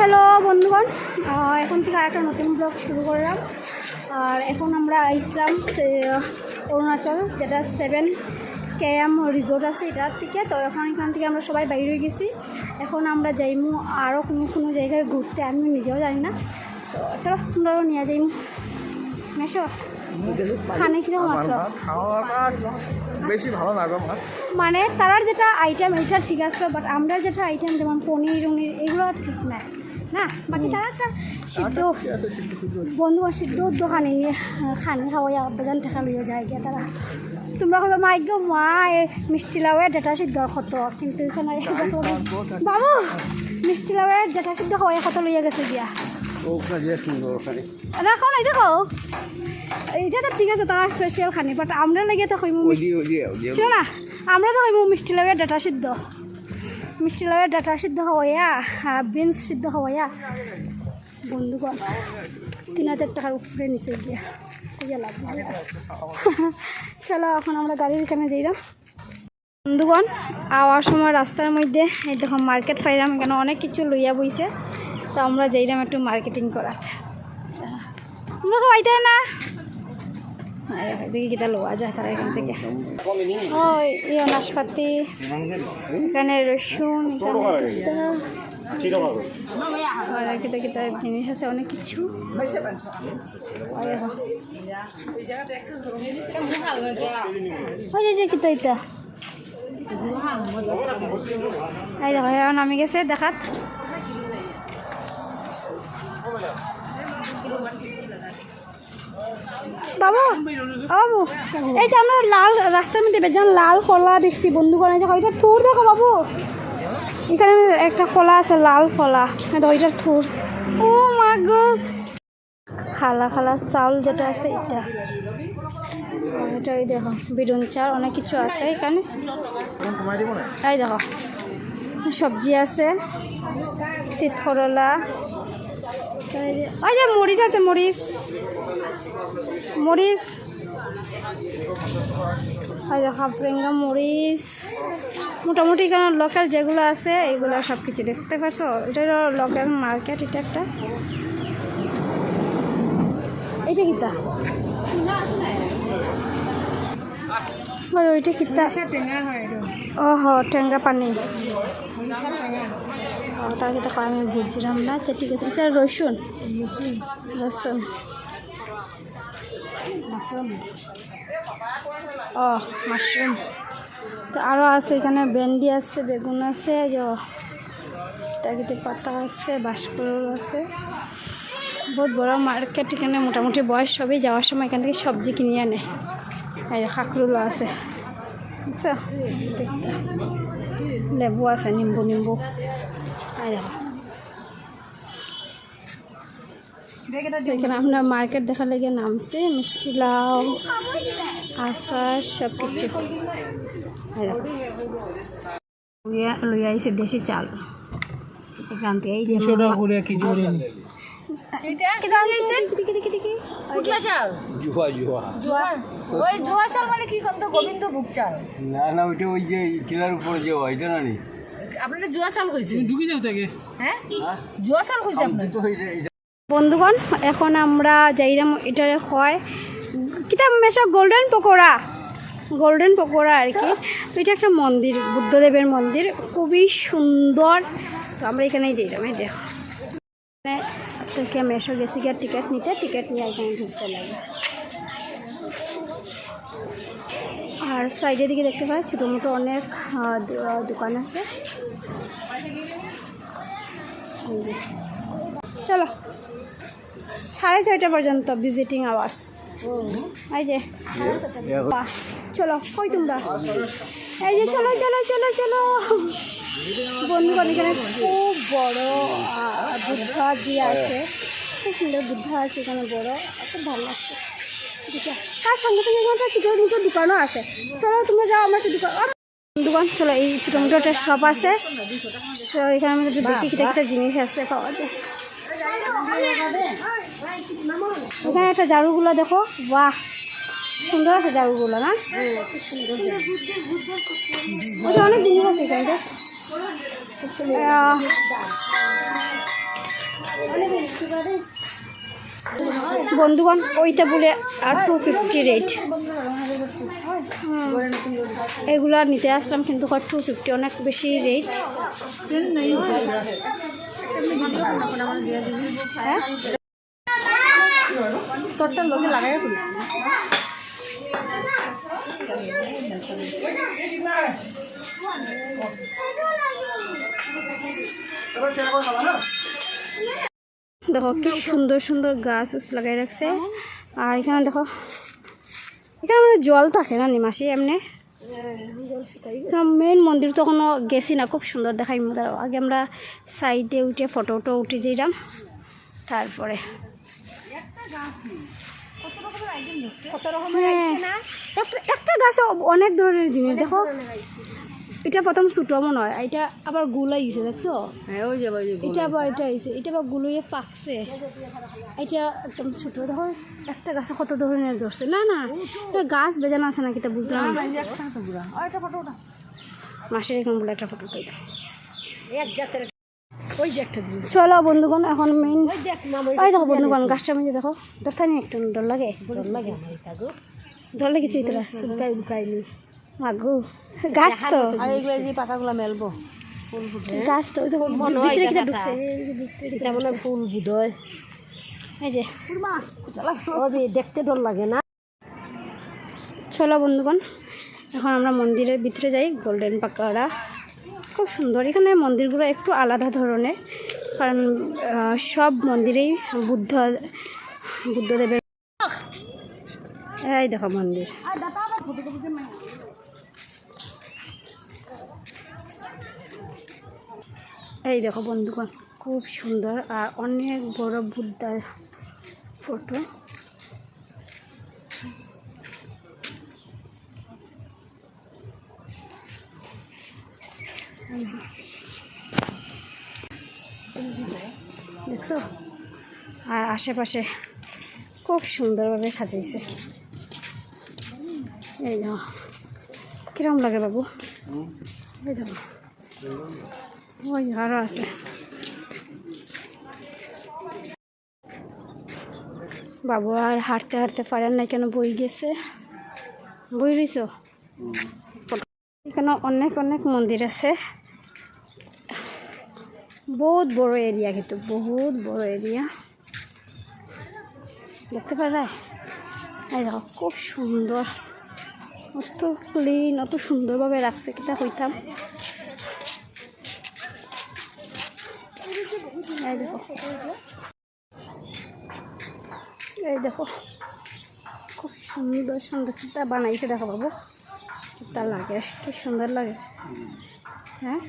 Hello বন্ধুগণ। এখন থেকে একটা নতুন ব্লগ শুরু করলাম। আর এখন আমরা আসলাম সে- অরুণাচল যেটা সেভেন কে এম রিসোর্ট আছে এটার থেকে। তো এখন এখান থেকে আমরা সবাই বাইরে গেছি। এখন আমরা যাইমু আরও কোনো কোনো জায়গায় ঘুরতে আমি নিজেও জানি না। তো চলো তোমরাও নিয়ে যাইমু। মেশো খানে কীরকম আসলো বেশি ভালো লাগে মানে তারার যেটা আইটেম এটা ঠিক আছে বাট আমরা যেটা আইটেম যেমন পনির উনির এগুলো ঠিক নাই। না বাকি তারা সিদ্ধ। বন্ধু সিদ্ধ দোকানে খানি খাওয়াই বেজান টাকা লইয়া যায় গিয়া তারা। তোমরা কবে মা গো মা মিষ্টি লাউয়ে ডেটা সিদ্ধ কত? কিন্তু এখানে বাবু মিষ্টি লাউয়ে ডেটা সিদ্ধ খাওয়াই কত লইয়া গেছে গিয়া? রাখো না এটা খাও। তো ঠিক আছে তারা স্পেশাল খানি বাট আমরা লেগে তো কইমু না আমরা তো কইমু মিষ্টি লাউয়ের ডেটা সিদ্ধ। মিষ্টি লাউয়ের ডাটা সিদ্ধ আর বিনস সিদ্ধ খাওয়াইয়া বন্ধুগণ, তিন হাজার টাকার উপরে নিচে গিয়া চলো, এখন আমরা গাড়ির এখানে যাইলাম বন্ধুগণ, আওয়ার সময় রাস্তার মধ্যে, এই দেখো মার্কেট পাইলাম এখানে অনেক কিছু লইয়া বইছে। তো আমরা যাইলাম একটু মার্কেটিং করাতে। তোমরা তো না। দেখো, দেখি লোয়া যায় তারা এখান থেকে। ওই ইয়ে নাশপাতি এখানে রসুন এখানে কিতা জিনিস আছে অনেক কিছু। ওই যে যে কিতা ইতা এই দেখো নামি গেছে দেখাত। বাবু বাবু, এই যে আমরা লাল রাস্তার মধ্যে বেজান লাল কলা দেখছি বন্ধু করে দেখো এটা থুর দেখো বাবু। এখানে একটা কলা আছে, লাল কলা। দেখো এটার থুর। ও মা গো। খালা খালা চাউল যেটা আছে, এটা। এটা এই দেখো বিরুন চাল অনেক কিছু আছে এখানে। এই দেখো, সবজি আছে তিত করলা। ওই যে মরিচ আছে, মরিচ। মরিচ দেখো হাফরেঙ্গা মরিচ মোটামুটি এখানে লোকাল যেগুলো আছে এগুলো সব কিছু দেখতে পাচ্ছ এটা হলো লোকাল মার্কেট এটা একটা। এইটা কিতা? ওই ওইটা কিতা? ও হ টেঙ্গা পানি। ও তার কিতা আমি বুঝছিলাম না আচ্ছা ঠিক আছে এটা রসুন রসুন ও মাশরুম। তো আরও আছে, এখানে ভেন্ডি আছে, বেগুন আছে যে পাতা আছে বাঁশকুড়ুল আছে। বহুত বড় মার্কেট, এখানে মোটামুটি বয়স সবই যাওয়ার সময় এখান থেকে সবজি কিনে আনে। এই যে কাঁকরুলো আছে। বুঝছ লেবু আছে, নিম্বু নিম্বু। এই দেখো তো এখানে আমরা মার্কেট দেখার লেগে নামছি মিষ্টি লাউ আচার সব কিছু দেখো। লইয়া আইছে দেশি চাল। এখান থেকে এই যে করে জুয়া জুয়া। ওই জুয়া চাল মানে কি কোন গোবিন্দ বুক চাল। না না ওইটা ওই যে উপরে যে ওইটা না আপনারা জুয়া চাল কইছে ঢুকে যাও তাকে। হ্যাঁ? জুয়া চাল কইছে আপনার তো ওইটা এটা বন্ধুগণ, এখন আমরা যাইরাম এটারে হয়। কিতাব মেশো গোল্ডেন পকোড়া গোল্ডেন পকোড়া আর কি। তো এটা একটা মন্দির, বুদ্ধদেবের মন্দির। খুবই সুন্দর। তো আমরা এখানেই যাইরাম এই দেখো। মেশো গেছি গিয়ে টিকিট নিতে টিকিট নিয়ে এখানে ঢুকতে লাগে। আর সাইডের দিকে দেখতে পাই ছোটো মোটো অনেক দোকান আছে। চলো। সাড়ে ছয়টা পর্যন্ত ভিজিটিং আওয়ার্স এই যে বাহ, চলো কই তোমরা? এই যে চলো চলো চলো চলো। বন্ধুগণ এখানে খুব বড় আহ, বুদ্ধাজি আছে খুব সুন্দর বুদ্ধা আছে এখানে বড় খুব ভালো লাগছে। তার সঙ্গে সঙ্গে এখানে ছোটো মোটো দোকানও আছে। চলো তোমরা যাও আমার দোকান দোকান চলো এই ছোটো মোটো একটা শপ আছে। এখানে আমাদের একটু দেখি কিটা কিটা জিনিস আছে পাওয়া যায়। এখানে একটা ঝাড়ুগুলো দেখো। বাহ, সুন্দর আছে ঝাড়ুগুলো না? অনেক জিনিস আছে। এখানে বন্ধুগণ, ওইটা বলে আর টু ফিফটি রেট এগুলো নিতে আসলাম, কিন্তু টু ফিফটি অনেক বেশি রেট হ্যাঁ? তোরটা লোকে লাগাই দেখো কি সুন্দর সুন্দর গাছ উছ লাগাই রাখছে। আর এখানে দেখো, এখানে মানে জল থাকে না নিমাসি এমনি? মেইন মন্দির তো কোনো গেছি না, খুব সুন্দর দেখাই দাঁড়াও আগে আমরা সাইডে উঠে ফটো টটো উঠে যেলাম তারপরে হ্যাঁ, একটা একটা গাছে অনেক ধরনের জিনিস দেখো। এটা প্রথম ছোটো মনে হয় এটা আবার গুলাই গেছে দেখছ? হ্যাঁ এটা আবার এটা হয়েছে এটা আবার গুলোয়ে পাকছে। এটা একদম ছোট দেখো। একটা গাছে কত ধরনের ধরছে। না না এটা গাছ বেজানো আছে নাকি তা বুঝলাম না মাসের এরকম বলে একটা ফটো পাই এক জাতের চলো বন্ধুগণ এখন মেইন ওই দেখ বন্ধুগণ গাছটা মধ্যে দেখো। দশটা নিয়ে একটু ডর লাগে। ডর লাগে ডর লেগেছে তোরা। নি মাগু গাছ তো। আর এইগুলো যে পাতাগুলো মেলবো। গাছ তো ওই ভিতরে ঢুকছে এটা মনে ফুল বুধয় এই যে। দেখতে ডর লাগে না। চলো বন্ধুগণ এখন আমরা মন্দিরের ভিতরে যাই গোল্ডেন পাকাড়া সুন্দর। এখানে মন্দিরগুলো একটু আলাদা ধরনের, কারণ সব মন্দিরেই বুদ্ধ, বুদ্ধদেবের এই দেখো মন্দির। এই দেখো বন্ধুগণ, খুব সুন্দর আর অনেক বড় বুদ্ধার ফটো। দেখছ? আর আশেপাশে খুব সুন্দরভাবে সাজিয়েছে এই দেখো কিরম লাগে বাবু? এই দেখো। ওই আরও আছে। বাবু আর হাঁটতে হাঁটতে পারেন না কেন? বই গেছে। বই রইছ? এখানে অনেক অনেক মন্দির আছে। বহুত বড় এরিয়া কিন্তু, বহুত বড় এরিয়া। দেখতে পারা এই দেখো, খুব সুন্দর। অত ক্লিন অত সুন্দরভাবে রাখছে, কিটা হইতাম এই দেখো। এই দেখো, খুব সুন্দর সুন্দর কিটা বানাইছে, দেখো বাবু। কিটা লাগে, কি সুন্দর লাগে। হ্যাঁ?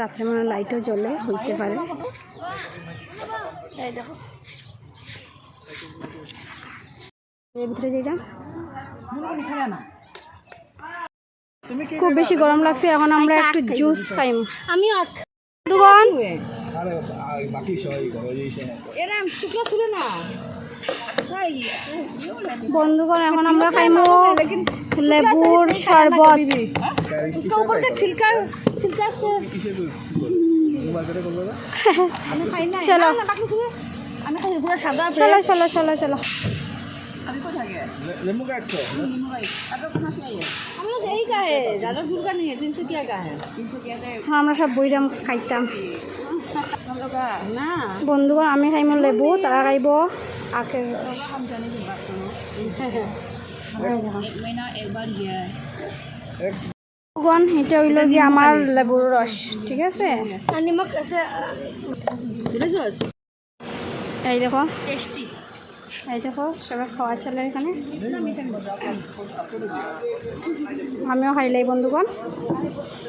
রাত্রে মানে লাইটও জ্বলে হইতে পারে। এই দেখো। এর ভিতরে যেটা খুব বেশি গরম লাগছে এখন আমরা একটু জুস খাইম আমি দোকান এরা শুকনো ছিল না। বন্ধুগণ এখন আমরা খাইমো লেবুর শরবত उसका ऊपर का छिलका छिलका से আমি খাই না চলো না বাকি শুনে আমি খাই পুরো সাদা চলো চলো চলো চলো हम लोग यही का है ज़्यादा दूर का नहीं है तीन सौ क्या का है तीन सौ क्या का है আমরা সব বইরাম খাইতাম हम लोग का ना বন্ধুগণ আমি খাইমো লেবু তারা খাইব आखिर सावधानी की এটা হইল গিয়ে আমার লেবুর রস, ঠিক আছে? এই দেখো। এই দেখো, সবাই খাওয়া চলে এখানে। আমিও খাই খাইলাই বন্ধুগণ।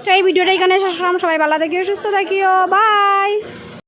তো এই ভিডিওটা এখানে শেষ করলাম। সবাই ভালো থাকিও, সুস্থ থাকিও। বাই